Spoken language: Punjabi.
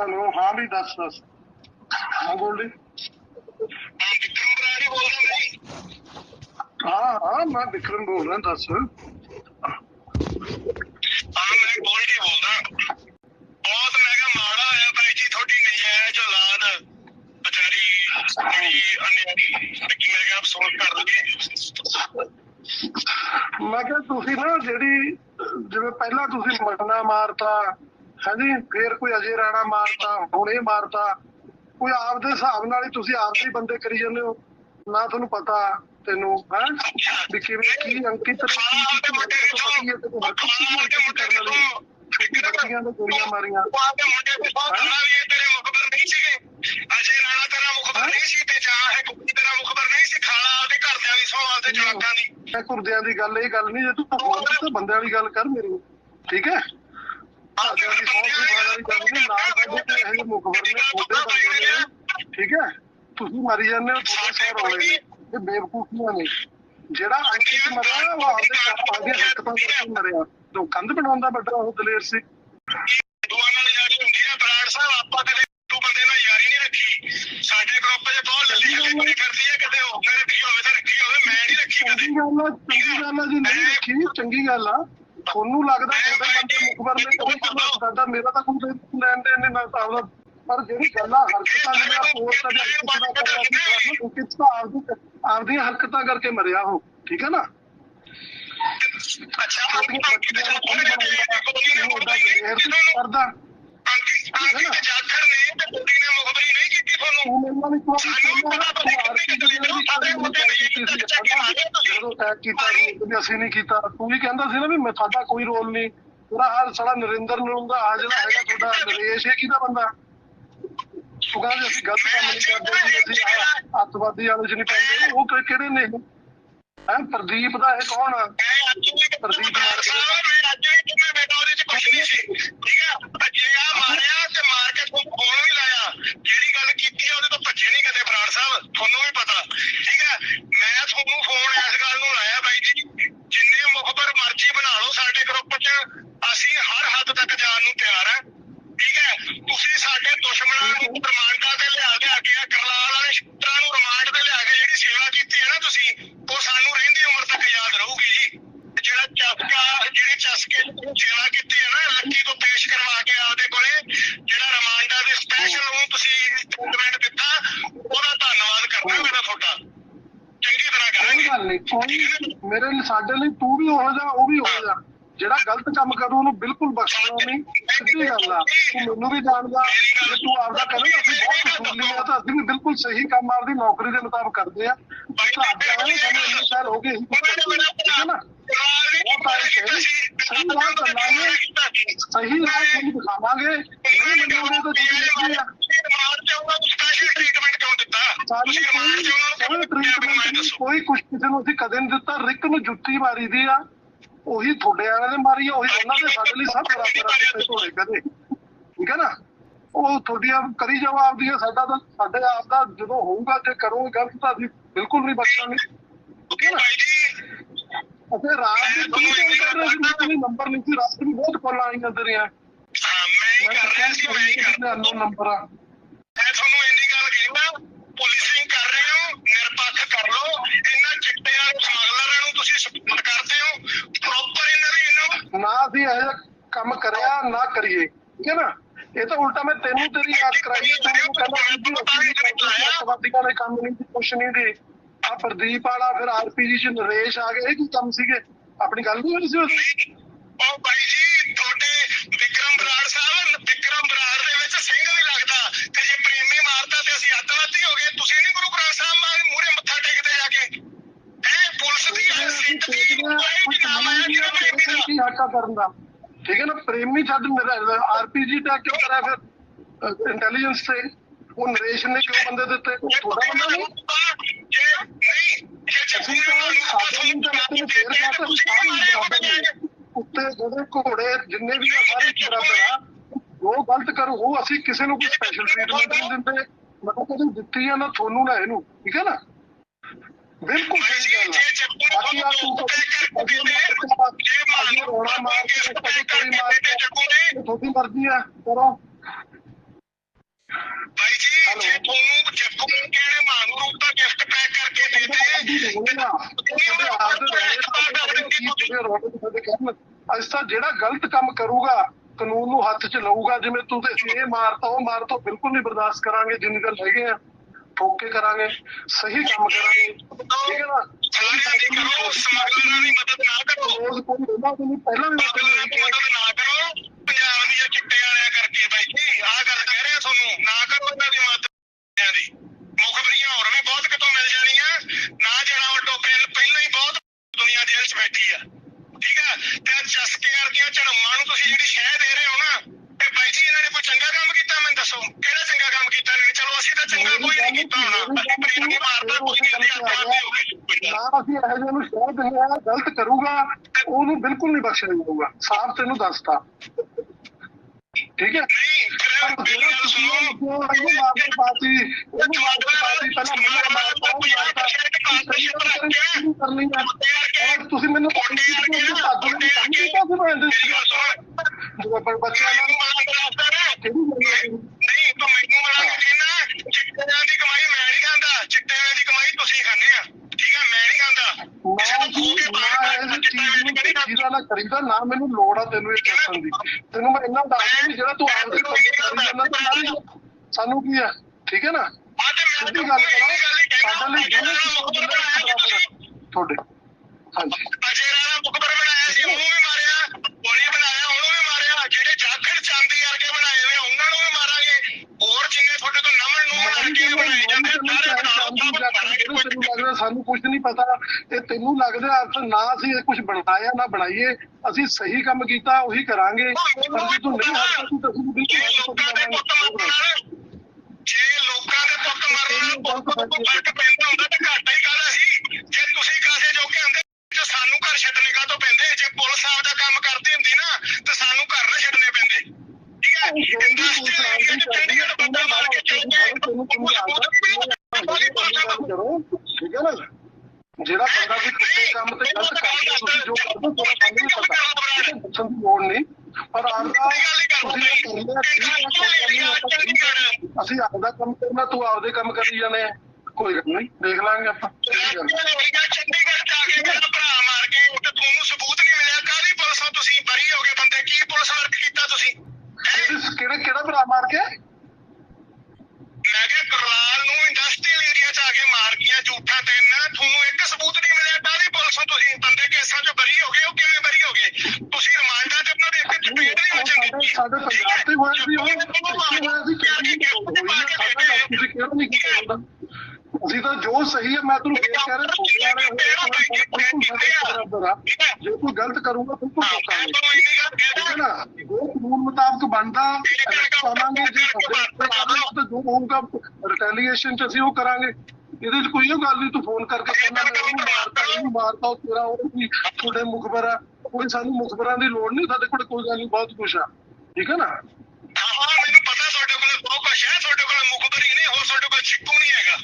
ਹੈਲੋ ਹਾਂ ਵੀ ਦੱਸ ਦੱਸ। ਹਾਂ ਬੋਲ ਰਹੀ ਵਿਕਰਮ ਬਰਾੜੀ ਹਾਂ ਹਾਂ ਮੈਂ ਵਿਕਰਮ ਬੋਲ ਰਿਹਾ ਦੱਸ। ਹਾਂ ਮੈਂ ਗੋਲਡੀ ਬੋਲਦਾ। ਬਹੁਤ ਮੈਂ ਕਿਹਾ ਮਾੜਾ ਹੋਇਆ ਬਾਈ ਜੀ ਤੁਹਾਡੀ ਨਜਾਇਜ਼ ਔਲਾਦ। ਵਿਚਾਰੀ ਬੜੀ ਅਨਿਆਰੀ ਕਿ ਮੈਂ ਕਿਹਾ ਅਫਸੋਸ ਕਰ ਲਈਏ ਮੈਂ ਕਿਹਾ ਤੁਸੀਂ ਨਾ ਜਿਹੜੀ ਜਿਵੇਂ ਪਹਿਲਾਂ ਤੁਸੀਂ ਮਟਨਾ ਮਾਰਤਾ ਹਾਂਜੀ ਫੇਰ ਕੋਈ ਅਜੇ ਰਾਣਾ ਮਾਰਤਾ ਹੁਣ ਇਹ ਮਾਰਤਾ। ਕੋਈ ਆਪਦੇ ਹਿਸਾਬ ਨਾਲ ਹੀ ਤੁਸੀਂ ਆਪਦੇ ਹੀ ਬੰਦੇ ਕਰੀ ਜਾਂਦੇ ਹੋ। ਨਾ ਤੁਹਾਨੂੰ ਪਤਾ ਤੈਨੂੰ ਹੈ? ਵੀ ਕਿਵੇਂ ਕੀ ਅੰਕਿਤ ਨੇ ਕੀ ਕੀ ਪਤੀ ਹੈ ਤੇ ਕੋਈ ਹਰਕਤ ਕੀ ਅੰਕਿਤ ਕਰਨ ਵਾਲੀ? ਬੱਚੀਆਂ ਦੇ ਗੋਲੀਆਂ ਮਾਰੀਆਂ। ਆਪਦੇ ਮੁੰਡੇ ਦੇ ਬਹੁਤ ਬੜਾ ਵੀ ਤੇਰੇ ਮੁਖਬਰ ਨਹੀਂ ਸੀਗੇ। ਅਜੇ ਰਾਣਾ ਤੇਰਾ ਮੁਖਬਰ ਨਹੀਂ ਸੀ ਤੇ ਜਾਂ ਇਹ ਕੁੜੀ ਤੇਰਾ ਮੁਖਬਰ ਨਹੀਂ ਸੀ ਖਾਲਾ ਆਪਦੇ ਘਰਦਿਆਂ ਦੀ ਸੌ ਆਪਦੇ ਜਵਾਕਾਂ ਦੀ। ਮੈਂ ਕੁਰਦਿਆਂ ਦੀ ਗੱਲ ਇਹ ਗੱਲ ਨਹੀਂ ਜੇ ਤੂੰ ਤਾਂ ਬੰਦਿਆਂ ਦੀ ਗੱਲ ਕਰ ਮੇਰੀ। ਠੀਕ ਹੈ? ਦੀ ਵਾਲੀ ਗੱਲ ਨਹੀਂ ਨਾ ਸਾਡੇ ਤੇ ਇਹ ਜਿਹੇ ਮੁਖਬਰ ਨੇ ਛੋਟੇ ਬੰਦੇ ਨੇ ਠੀਕ ਹੈ? ਤੁਸੀਂ ਮਰੀ ਜਾਂਦੇ ਹੋ ਤੁਹਾਡੇ ਸੌ ਰੋਲੇ ਨੇ ਇਹ ਬੇਵਕੂਫੀਆਂ ਨੇ। ਜਿਹੜਾ ਅੰਕਿਤ ਮਰਿਆ ਉਹ ਆਪਦੇ ਆਪਦੀਆਂ ਹਰਕਤਾਂ ਕਰਕੇ ਮਰਿਆ। ਤੋਂ ਕੰਧ ਬਣਾਉਂਦਾ ਵੱਡਾ ਉਹ ਦਲੇਰ ਸੀ। ਦੋਵਾਂ ਨਾਲ ਯਾਰੀ ਹੁੰਦੀ ਹੈ ਬਰਾੜ ਸਾਹਿਬ ਆਪਾਂ ਕਦੇ ਤੂੰ ਬੰਦੇ ਨਾਲ ਯਾਰੀ ਨਹੀਂ ਰੱਖੀ। ਸਾਡੇ ਗਰੁੱਪ 'ਚ ਬਹੁਤ ਲੱਲੀ ਹੱਲੀ ਕੁੜੀ ਫਿਰਦੀ ਹੈ ਕਿਤੇ ਉਹ ਨੇ ਰੱਖੀ ਹੋਵੇ ਤਾਂ ਰੱਖੀ ਹੋਵੇ ਮੈਂ ਨਹੀਂ ਰੱਖੀ ਕਦੇ। ਚੰਗੀ ਗੱਲ ਆ ਚੰਗੀ ਗੱਲ ਆ ਜੀ ਨਹੀਂ ਰੱਖੀ ਚੰਗੀ ਗੱਲ ਆ। ਤੁਹਾਨੂੰ ਲੱਗਦਾ ਤੁਹਾਡੇ ਬੰਦੇ ਮੁਖਬਰ ਨੇ ਕਦੇ ਕਿਹਾ ਦਾਦਾ ਮੇਰਾ ਤਾਂ ਕੋਈ ਲੈਣ ਦੇਣ ਨਹੀਂ ਮੈਂ ਤਾਂ ਆਪਦਾ ਪਰ ਜਿਹੜੀ ਗੱਲਾਂ ਹਰਕਤਾਂ ਜਿਹੜੀਆਂ ਪੋਸਟ ਆ ਜਿਹੜੀ ਦਾ ਕਰਦਾ ਉਹ ਕਿਸ ਤਾਂ ਆਪਦੀ ਆਪਦੀਆਂ ਹਰਕਤਾਂ ਕਰਕੇ ਮਰਿਆ ਉਹ ਠੀਕ ਹੈ ਨਾ? ਅੱਛਾ ਉਹਦਾ ਦਲੇਰ ਸੀ ਕਰਦਾ। ਅੰਕਿਤ ਜਾਖੜ ਨੇ ਤੇ ਕੁੜੀ ਨੇ ਮੁਖਬਰੀ ਨਹੀਂ ਕੀਤੀ ਤੁਹਾਨੂੰ। ਤੂੰ ਮੈਨੂੰ ਨਹੀਂ ਕੋਈ ਜਦੋਂ ਟੈਗ ਕੀਤਾ ਸੀ ਅਸੀਂ ਨਹੀਂ ਕੀਤਾ ਤੂੰ ਵੀ ਕਹਿੰਦਾ ਸੀ ਨਾ ਵੀ ਮੈਂ ਤੁਹਾਡਾ ਕੋਈ ਰੋਲ ਨਹੀਂ। ਪੂਰਾ ਹਾਲ ਸਾਲਾ ਨਰਿੰਦਰ ਨੂੰ ਦਾ ਆ ਜਿਹੜਾ ਹੈਗਾ ਤੁਹਾਡਾ ਨਰੇਸ਼ ਇਹ ਕਿਹਦਾ ਬੰਦਾ? ਤੂੰ ਕਹਿੰਦਾ ਅਸੀਂ ਗਲਤ ਕੰਮ ਨਹੀਂ ਕਰਦੇ ਜੀ ਅਸੀਂ ਆਹ ਅੱਤਵਾਦੀ ਵਾਲੇ ਚ ਨਹੀਂ ਪੈਂਦੇ ਉਹ ਕਿਹੜੇ ਨੇ? ਹੈ ਪ੍ਰਦੀਪ ਦਾ ਇਹ ਕੌਣ ਆ? ਪ੍ਰਦੀਪ ਮਾਰ ਸਾਹਿਬ ਮੈਂ ਅੱਜ ਵੀ ਕਿਹਾ ਬੇਟਾ ਉਹਦੇ 'ਚ ਕੁਝ ਨਹੀਂ ਸੀ ਠੀਕ ਹੈ ਜੇ ਆ ਮਾਰਿਆ ਤੇ ਮਾਰ ਕੇ ਤੁਹਾਨੂੰ ਫੋਨ ਵੀ ਲਾਇਆ ਜਿਹੜੀ ਗੱਲ ਕੀਤੀ ਆ ਉਹਦੇ ਤੋਂ ਭੱਜੇ ਨਹੀਂ ਕਦੇ ਬਰਾੜ ਸਾਹਿਬ ਤੁਹਾਨੂੰ ਵੀ ਪਤਾ ਠੀਕ ਹੈ ਮੈਂ ਤੁਹਾਨੂੰ ਫੋਨ ਇਸ ਗੱਲ ਨੂੰ ਲਾਇਆ ਬਾਈ ਜੀ ਜਿੰਨੇ ਮੁਖਬਰ ਮਰਜ਼ੀ ਬਣਾ ਲਓ ਸਾਡੇ ਗਰੁੱਪ 'ਚ ਅਸੀਂ ਹਰ ਹੱਦ ਤੱਕ ਜਾਣ ਨੂੰ ਤਿਆਰ ਹਾਂ ਠੀਕ ਹੈ? ਤੁਸੀਂ ਸਾਡੇ ਦੁਸ਼ਮਣਾਂ ਨੂੰ ਰਿਮਾਂਡਾਂ ਤੇ ਲਿਆ ਲਿਆ ਕੇ ਆ ਕਰਲਾਲ ਵਾਲੇ ਸ਼ੂਟਰਾਂ ਨੂੰ ਰਿਮਾਂਡ ਤੇ ਲਿਆ ਕੇ ਜਿਹੜੀ ਸੇਵਾ ਕੀਤੀ ਹੈ ਨਾ ਤੁਸੀਂ ਉਹ ਸਾਨੂੰ ਰਹਿੰਦੀ ਉਮਰ ਤੱਕ ਯਾਦ ਰਹੂਗੀ ਜੀ। ਜਿਹੜਾ ਚਸਕਾ ਜਿਹੜੇ ਚਸਕੇ ਸੇਵਾ ਕੀਤੀ ਹੈ ਨਾ ਲੱਕੀ ਤੋਂ ਪੇਸ਼ ਕਰਵਾ ਕੇ ਆਪਦੇ ਕੋਲੇ ਜਿਹੜਾ ਰਿਮਾਂਡਾਂ ਦੇ ਸਪੈਸ਼ਲ ਨੂੰ ਤੁਸੀਂ ਸਟੇਟਮੈਂਟ ਦਿੱਤਾ ਉਹਦਾ ਧੰਨਵਾਦ ਕਰਦਾ ਮੇਰਾ ਤੁਹਾਡਾ। ਚੰਗੀ ਤਰ੍ਹਾਂ ਕੋਈ ਕਰਾਂਗੇ। ਗੱਲ ਨਹੀਂ ਕੋਈ ਮੇਰੇ ਸਾਡੇ ਲਈ ਤੂੰ ਵੀ ਹੋ ਜਾ ਉਹ ਵੀ ਹੋ। ਜਾ। ਜਿਹੜਾ ਗਲਤ ਕੰਮ ਕਰੂ, ਉਹਨੂੰ ਬਿਲਕੁਲ ਬਖਸ਼ਣਾ ਨਹੀਂ ਸਿੱਧੀ ਗੱਲ ਆ। ਤੂੰ ਮੈਨੂੰ ਵੀ ਜਾਣਦਾ, ਜੇ ਤੂੰ ਆਪਦਾ ਕਰੇ ਅਸੀਂ ਬਹੁਤ ਕਸੂਰਲੀ ਆ, ਤਾਂ ਅਸੀਂ ਵੀ ਬਿਲਕੁਲ ਸਹੀ ਕੰਮ ਆਪਦੀ ਨੌਕਰੀ ਦੇ ਮੁਤਾਬਕ ਕਰਦੇ ਆ। ਘਰ ਜਾਵਾਂਗੇ ਸਾਨੂੰ ਇੰਨੇ ਸਾਲ ਹੋ ਗਏ ਠੀਕ ਹੈ ਨਾ? ਬਹੁਤ ਆਏ ਸੀ। ਸਹੀ ਰਾਹ ਚੱਲਾਂਗੇ ਸਹੀ ਰਾਹ ਤੁਹਾਨੂੰ ਦਿਖਾਵਾਂਗੇ। ਨਹੀਂ ਮੰਨੋਗੇ ਤਾਂ ਤੁਸੀਂ ਕੀ ਆ? ਕੋਈ ਕੋਈ ਕੁਛ ਕਿਸੇ ਨੂੰ ਅਸੀਂ ਕਦੇ ਨਹੀਂ ਦਿੱਤਾ, ਰਿਕ ਨੂੰ ਜੁੱਤੀ ਮਾਰੀ ਦੀ ਆ। ਉਹੀ ਤੁਹਾਡੇ ਵਾਲਿਆਂ ਨੇ ਮਾਰੀ ਆ ਉਹੀ ਉਹਨਾਂ ਦੇ ਸਾਡੇ ਲਈ ਸਭ ਬਰਾਬਰ ਆ ਕਿਤੇ ਧੋਲੇ ਕਦੇ ਠੀਕ ਹੈ ਨਾ? ਉਹ ਤੁਹਾਡੀਆਂ ਕਰੀ ਜਾਓ ਆਪਦੀਆਂ ਸਾਡਾ ਤਾਂ ਸਾਡੇ ਆਪ ਦਾ ਜਦੋਂ ਹੋਊਗਾ ਜੇ ਕਰੋਗੇ ਗਲਤ ਤਾਂ ਅਸੀਂ ਬਿਲਕੁਲ ਨਹੀਂ ਬਖਸ਼ਾਂਗੇ। ਠੀਕ ਹੈ ਨਾ? ਅਤੇ ਰਾਤ ਦੇ ਕੀ ਕਰ ਰਹੇ ਸੀ ਕੋਈ ਨੰਬਰ ਨਹੀਂ ਸੀ ਰਾਤ ਨੂੰ ਬਹੁਤ ਕਾਲਾਂ ਆਈਆਂ ਤੇਰੀਆਂ। ਮੈਂ ਤਾਂ ਕਹਿੰਦਾ ਅਨੋ ਨੰਬਰ। ਆ ਮੈਂ ਤੁਹਾਨੂੰ ਇੰਨੀ ਗੱਲ ਕਹਿੰਦਾ ਪੁਲਿਸਿੰਗ ਕਰ ਰਹੇ ਹੋ ਨਿਰਪੱਖ ਕਰ ਲਓ ਇਹਨਾਂ ਚਿੱਟਿਆਂ ਸਮਗਲਰਾਂ ਨੂੰ ਤੁਸੀਂ ਸਪੋਰਟ ਕਰਦੇ ਹੋ ਪ੍ਰੋਪਰ ਇਹਨਾਂ ਦੀ ਇਹਨਾਂ ਨੂੰ ਨਾ ਅਸੀਂ ਇਹ ਜਿਹਾ ਕੰਮ ਕਰਿਆ ਨਾ ਕਰੀਏ। ਠੀਕ ਹੈ ਨਾ? ਇਹ ਤਾਂ ਉਲਟਾ ਮੈਂ ਤੈਨੂੰ ਤੇਰੀ ਯਾਦ ਕਰਾਈ ਹੈ ਤੂੰ ਮੈਨੂੰ ਕਹਿੰਦਾ ਸੀ ਵੀ ਅਸੀਂ ਨਹੀਂ ਕਰਦੇ ਸੀ, ਅੱਤਵਾਦੀਆਂ ਵਾਲੇ ਕੰਮ ਨਹੀਂ ਕੁਛ ਨਹੀਂ ਦੀ ਆ ਪ੍ਰਦੀਪ ਵਾਲਾ ਫਿਰ ਆਰਪੀਜੀ ਚ ਨਰੇਸ਼ ਆ ਗਏ ਇਹ ਕੀ ਕੰਮ ਸੀਗੇ? ਆਪਣੀ ਗੱਲ ਨਹੀਂ ਹੋਈ ਸੀ ਉਹ ਬਾਈ ਜੀ ਤੁਹਾਡੇ ਵਿਕਰਮ ਬਰਾੜ ਸਾਹਿਬ ਵਿਕਰਮ ਬਰਾੜ ਦੇ ਵਿੱਚ ਸਿੰਘ ਵੀ ਲੱਗਦਾ ਤੇ ਜੇ ਪ੍ਰੇਮੀ ਮਾਰਦਾ ਤੇ ਅਸੀਂ ਅੱਤਵਾਦੀ ਹੋ ਗਏ ਤੁਸੀਂ ਨਹੀਂ ਗੁਰੂ ਗ੍ਰੰਥ ਸਾਹਿਬ ਮਾਂ ਮੂਹਰੇ ਮੱਥਾ ਟੇਕਦੇ ਜਾ ਕੇ ਇਹ ਪੁਲਿਸ ਦੀ ਇਹ ਸਿੱਧ ਦੀ ਕੋਈ ਵੀ ਨਾਮ ਆਇਆ ਜਿਹੜਾ ਕੀ ਹੱਕਾ ਕਰਨ ਦਾ। ਠੀਕ ਹੈ ਨਾ? ਪ੍ਰੇਮੀ ਛੱਡ ਮੇਰਾ ਆਰਪੀਜੀ ਦਾ ਕਿਉਂ ਕਰਿਆ ਫਿਰ? ਇੰਟੈਲੀਜੈਂਸ ਤੇ। ਉਹ ਨਰੇਸ਼ ਨੇ ਕਿਉਂ ਬੰਦੇ ਦਿੱਤੇ? ਥੋੜਾ ਬੰਦਾ ਨਹੀਂ। ਉੱਤੇ ਜਿਹੜੇ ਘੋੜੇ ਜਿੰਨੇ ਵੀ ਆ ਸਾਰੇ ਬਰਾਬਰ ਆ ਉਹ ਗਲਤ ਕਰੋ। ਉਹ ਅਸੀਂ ਕਿਸੇ ਨੂੰ ਕੋਈ ਸਪੈਸ਼ਲ ਟ੍ਰੀਟਮੈਂਟ ਨਹੀਂ ਦਿੰਦੇ। ਮਤਲਬ ਕਦੇ ਦਿੱਤੀ ਆ ਨਾ ਤੁਹਾਨੂੰ ਨਾ ਇਹਨੂੰ। ਠੀਕ ਹੈ ਨਾ? ਬਿਲਕੁਲ ਸਹੀ ਗੱਲ ਆ। ਬਾਕੀ ਆ ਤੂੰ ਅਜੀ ਰੋਣਾ ਮਾਰ ਕੇ ਕਦੇ ਕੋਈ ਮਾਰ ਕੇ ਤੁਹਾਡੀ ਮਰਜ਼ੀ ਆ ਕਰੋ। ਜੇ ਤੁਹਾਨੂੰ ਜੱਫੂ ਕਹਿੰਦੇ ਮਾਂ ਨੂੰ ਰੂਪ ਦਾ ਗਿਫਟ ਪੈਕ ਕਰਕੇ ਦੇ ਦੇ। ਅੱਜ ਤਾਂ ਜਿਹੜਾ ਗਲਤ ਕੰਮ ਕਰੂਗਾ ਕਾਨੂੰਨ ਨੂੰ ਹੱਥ 'ਚ ਲਊਗਾ ਜਿਵੇਂ ਤੂੰ ਤੇ ਇਹ ਮਾਰਤਾ ਉਹ ਮਾਰਤਾ ਬਿਲਕੁਲ ਨਹੀਂ ਬਰਦਾਸ਼ਤ ਕਰਾਂਗੇ ਜਿੰਨੀ ਗੱਲ ਹੈਗੇ ਆ। ਠੋਕ ਕੇ ਕਰਾਂਗੇ ਸਹੀ ਕੰਮ ਕਰਾਂਗੇ। ਠੀਕ ਹੈ ਨਾ? ਕਰੋ ਸਮਗਲਰਾਂ ਦੀ ਮਦਦ ਨਾ ਕਰੋ ਰੋਜ਼ ਕੋਈ ਪਹਿਲਾਂ ਵੀ ਮੈਂ ਸਮਗਲਰਾਂ ਇਹ ਕਿਹਾ ਮਦਦ ਨਾ ਕਰੋ ਪੰਜਾਬ ਦੀਆਂ ਚਿੱਟੇ ਵਾਲਿਆਂ ਕਰਕੇ ਬਾਈ ਜੀ ਆਹ ਗੱਲ ਕਹਿ ਰਿਹਾ ਤੁਹਾਨੂੰ ਨਾ ਕਰੋ ਉਹਨਾਂ ਦੀ ਮਦਦ ਚਿੱਟਿਆਂ ਦੀ ਮੁਖਬਰੀਆਂ ਹੋਰ ਵੀ ਬਹੁਤ ਕਿਤੋਂ ਮਿਲ ਜਾਣੀਆਂ ਨਾ ਜੜਾ ਵੱਡੋ ਪਹਿਲ- ਪਹਿਲਾਂ ਹੀ ਬਹੁਤ ਦੁਨੀਆ ਜੇਲ੍ਹ 'ਚ ਬੈਠੀ ਆ ਠੀਕ ਆ ਤੇ ਆਹ ਚਸਕੇ ਵਰਗੀਆਂ ਝੜਮਾਂ ਨੂੰ ਤੁਸੀਂ ਜਿਹੜੀ ਸ਼ਹਿ ਦੇ ਰਹੇ ਹੋ ਨਾ ਤੇ ਬਾਈ ਜੀ ਇਹਨਾਂ ਨੇ ਕੋਈ ਚੰਗਾ ਕੰਮ ਕੀਤਾ ਮੈਨੂੰ ਦੱਸੋ ਕਿਹੜਾ ਚੰਗਾ ਕੰਮ ਕੀਤਾ ਇਹਨਾਂ ਨੇ ਚਲੋ ਅਸੀਂ ਤਾਂ ਚੰਗਾ ਕੋਈ ਨਹੀਂ ਕੀਤਾ ਹੋਣਾ ਅਸੀਂ ਪ੍ਰੇਮ ਨਹੀਂ ਮਾਰਦਾ ਕੋਈ ਨਹੀਂ ਅਸੀਂ ਆਪਣਾ ਹੋ ਗਏ ਨਾ ਅਸੀਂ ਇਹੋ ਜਿਹੇ ਨੂੰ ਸ਼ਹਿ ਦਿੰਦੇ ਆ ਗਲਤ ਕਰੂਗਾ ਉਹਨੂੰ ਬਿਲਕੁਲ ਨਹੀਂ ਬਖਸ਼ਿਆ ਜਾਊਗਾ। ਸਾਫ਼ ਤੈਨੂੰ ਦੱਸਤਾ। ਠੀਕ ਹੈ? ਨਹੀਂ ਫਿਰ ਪਰ ਮੇਰੀ ਜਿਹੜਾ ਗੱਲ ਤੁਸੀਂ ਸੁਣੋ ਉਹਨੂੰ ਮਾਰਦੀ ਪਾਤੀ ਉਹਨੂੰ ਮਾਰਦੀ ਪਾਤੀ ਪਹਿਲਾਂ ਮੈਨੂੰ ਮਾਰਤਾ ਉਹ ਮਾਰਤਾ ਸ਼ੁਰੂ ਕਰਨੀ ਹੈ ਔਰ ਤੁਸੀਂ ਮੈਨੂੰ ਕੋਟੇ ਵਰਗੇ ਨਾ ਸਾਧੂ ਕੋਟੇ ਨੂੰ ਵਰਗੇ ਸਮਝਦਾ ਸੀ ਮੈਂ ਮੇਰੀ ਗੱਲ ਸੁਣ ਜਦੋਂ ਪਰ ਬੱਚਿਆਂ ਮੈਨੂੰ ਨੂੰ ਮਲਾ ਕੇ ਦੱਸਦਾ ਨਾ ਕਿਹੜੀ ਗੱਲ ਨਹੀਂ ਤੂੰ ਮੈਨੂੰ ਮਲਾ ਕੇ ਕਹਿਣਾ ਚਿੱਟਿਆਂ ਦੀ ਕਮਾਈ ਮੈਂ ਨਹੀਂ ਖਾਂਦਾ ਚਿੱਟਿਆਂ ਦੀ ਕਮਾਈ ਤੁਸੀਂ ਖਾਂਦੇ ਆ ਠੀਕ ਆ ਮੈਂ ਨਹੀਂ ਖਾਂਦਾ ਕਿਸੇ ਮੈਂ ਨੂੰ ਖੋ ਕੇ ਮੈਂ ਬਾਹਰ ਇਹ ਚਿੱਟਾ ਚੀਜ਼ ਵੇਚ ਕੇ ਨਹੀਂ ਨੂੰ ਚੀਜ਼ਾਂ ਨਾ ਮੈਨੂੰ ਲੋੜ ਆ ਤੈਨੂੰ ਇਹ ਦੱਸਣ ਦੀ। ਤੈਨੂੰ ਮੈਂ ਇੰਨਾ ਦੱਸਦਾ ਵੀ ਜਿਹੜਾ ਤੂੰ ਆਪਦੇ ਕੋਲ ਕਰੀ ਜਾਂਦਾ ਸਾਨੂੰ ਕੀ ਹੈ ਠੀਕ ਹੈ ਨਾ? ਆ ਤੇ ਮੈਂ ਸਿੱਧੀ ਗੱਲ ਕਰੋ ਸਾਡੇ ਲਈ ਤੁਸੀਂ ਤੁਹਾਡੇ। ਹਾਂਜੀ। ਅਜੇ ਰਾਣਾ ਮੁਖਬਰ ਬਣਾਇਆ ਸੀ ਉਹਨੂੰ ਵੀ ਮਾਰਿਆ ਗੋਲੀ ਬਣਾਇਆ ਉਹਨੂੰ ਵੀ ਮਾਰਿਆ ਜਿਹੜੇ ਜਾਖੜ ਚਾਂਦੀ ਵਰਗੇ ਬਣਾਏ ਹੋਏ ਉਹਨਾਂ ਨੂੰ ਵੀ ਮਾਰਾਂਗੇ ਹੋਰ ਜਿੰਨੇ ਤੁਹਾਡੇ ਤੋਂ ਨਮਨ ਨੂੰ ਬਣਾ ਕੇ ਬਣਾਏ ਜਾਂਦੇ ਸਾਰੇ ਬਣਾਓ ਸਭ ਮਾਰਾਂਗੇ ਕੋਈ ਤੈਨੂੰ ਲੱਗਦਾ ਸਾਨੂੰ ਕੁਝ ਨਹੀਂ ਪਤਾ ਇਹ ਤੈਨੂੰ ਲੱਗਦਾ ਅਰਥ ਨਾ ਅਸੀਂ ਇਹ ਕੁਝ ਬਣਾਇਆ ਨਾ ਬਣਾਈਏ ਅਸੀਂ ਸਹੀ ਕੰਮ ਕੀਤਾ ਉਹੀ ਕਰਾਂਗੇ ਪਰ ਜੇ ਤੂੰ ਨਹੀਂ ਹੱਸਦਾ ਤੂੰ ਤਾਂ ਅਸੀਂ ਬਿਲਕੁਲ ਦੇ ਜੇ ਲੋਕਾਂ ਦੇ ਪੁੱਤ ਮਰਨ ਨੂੰ ਫ਼ਰਕ ਪੈਂਦਾ ਹੁੰਦਾ ਤਾਂ ਘਾਟਾ ਹੀ ਕਾਹਦਾ ਸੀ ਜੇ ਤੁਸੀਂ ਕਾਸੇ ਜੋਗੇ ਹੁੰਦੇ ਤੇ ਸਾਨੂੰ ਘਰ ਛੱਡਣੇ ਕਾਹਤੋਂ ਪੈਂਦੇ ਜੇ ਪੁਲਿਸ ਆਪਦਾ ਕੰਮ ਕਰਦੀ ਹੁੰਦੀ ਨਾ ਤੇ ਸਾਨੂੰ ਘਰ ਨਾ ਛੱਡਣੇ ਪੈਂਦੇ ਠੀਕ ਹੈ ਇੰਡਸਟਰੀਅਲ ਏਰੀਆ ਚ ਚੰਡੀਗੜ੍ਹ ਬੰਦਾ ਮਾਰ ਕੇ ਦਾ ਕਰੋ ਠੀਕ ਹੈ ਨਾ? ਜਿਹੜਾ ਬੰਦਾ ਵੀ ਕਿਸੇ ਕੰਮ ਤੇ ਗਲਤ ਕਰਦਾ ਤੁਸੀਂ ਜੋ ਕਰਦੇ ਹੋ ਤੁਹਾਨੂੰ ਨਹੀਂ ਪਤਾ ਦੱਸਣ ਦੀ ਲੋੜ ਨਹੀਂ। ਪਰ ਆਪਦਾ ਤੁਸੀਂ ਕਰ ਲਿਆ ਠੀਕ ਹੈ। ਅਸੀਂ ਆਪਦਾ ਕੰਮ ਕਰਨਾ ਤੂੰ ਆਪਦੇ ਕੰਮ ਕਰੀ ਜਾਣੇ ਆ। ਕੋਈ ਗੱਲ ਨਹੀਂ ਦੇਖ ਲਾਂਗੇ ਆਪਾਂ। ਚੰਡੀਗੜ੍ਹ ਚ ਆ ਕੇ ਮੇਰਾ ਭਰਾ ਮਾਰ ਕੇ ਤੇ ਤੁਹਾਨੂੰ ਸਬੂਤ ਨਹੀਂ ਮਿਲਿਆ। ਕਾਹਦੀ ਪੁਲਿਸੋਂ ਤੁਸੀਂ? ਬਰੀ ਹੋ ਗਏ ਬੰਦੇ ਕੀ ਪੁਲਿਸ ਵਰਕ ਕੀਤਾ ਤੁਸੀਂ? ਕਿਹੜੇ ਕਿਹੜਾ ਭਰਾ ਮਾਰ ਕੇ ਮੈਂ ਕਿਹਾ ਗੁਰਲਾਲ ਨੂੰ ਇੰਡਸਟਰੀਅਲ ਏਰੀਆ ਚ ਆ ਕੇ ਮਾਰ ਗਿਆ ਝੂਠਾ ਤਿੰਨ ਤੁਹਾਨੂੰ ਇੱਕ ਸਬੂਤ ਨਹੀਂ ਮਿਲਿਆ ਕਾਹਦੀ ਪੁਲਿਸੋਂ ਤੁਸੀਂ ਬੰਦੇ ਕੇਸਾਂ ਚ ਬਰੀ ਹੋ ਗਏ ਉਹ ਕਿਵੇਂ ਬਰੀ ਹੋ ਗਏ? ਤੁਸੀਂ ਰਿਮਾਂਡਾਂ ਚ ਉਹਨਾਂ ਦੇ ਇੱਕ ਚਪੇਟ ਨਹੀਂ ਵੱਜਣਗੇ ਸਾਡੇ ਪੰਜਾਬ ਤੇ ਹੋਇਆ ਸੀ ਹੋਇਆ ਸੀ ਤੁਸੀਂ ਕਿਹੜਾ ਨਹੀਂ ਕੀਤਾ ਅਸੀਂ ਤਾਂ ਜੋ ਸਹੀ ਹੈ ਮੈਂ ਤੈਨੂੰ ਫੇਰ ਕਹਿ ਰਿਹਾ ਜੇ ਕੋਈ ਗਲਤ ਕਰੂਗਾ ਬਿਲਕੁਲ ਤੁਹਾਨੂੰ ਨਾ? ਜੋ ਕਾਨੂੰਨ ਮੁਤਾਬਕ ਬਣਦਾ ਪਾਵਾਂਗੇ ਜੇ ਸਾਡੇ ਉੱਤੇ ਕਰਨਾ ਤਾਂ ਜੋ ਹੋਊਗਾ ਰਿਟੈਲੀਏਸ਼ਨ ਚ ਅਸੀਂ ਉਹ ਕਰਾਂਗੇ। ਇਹਦੇ ਚ ਕੋਈ ਉਹ ਗੱਲ ਨਹੀਂ ਤੂੰ ਫੋਨ ਕਰਕੇ ਕਹਿੰਦਾ ਮੈਂ ਉਹਨੂੰ ਮਾਰਤਾ ਇਹਨੂੰ ਮਾਰਤਾ ਉਹ ਤੇਰਾ ਉਹ ਵੀ ਤੁਹਾਡੇ ਮੁਖਬਰ ਆ। ਕੋਈ ਸਾਨੂੰ ਮੁਖਬਰਾਂ ਦੀ ਲੋੜ ਨਹੀਂ ਸਾਡੇ ਕੋਲ ਕੋਈ ਗੱਲ ਨਹੀਂ ਬਹੁਤ ਕੁਛ ਆ। ਠੀਕ ਹੈ ਨਾ? ਹਾਂ ਮੈਨੂੰ ਪਤਾ ਤੁਹਾਡੇ ਕੋਲ ਬਹੁਤ ਕੁਛ ਹੈ ਤੁਹਾਡੇ ਕੋਲ ਮੁਖਬਰੀ ਨਹੀਂ ਹੋਰ ਤੁਹਾਡੇ ਕੋਲ ਛਿੱਕੂ ਨਹੀਂ ਹੈਗਾ।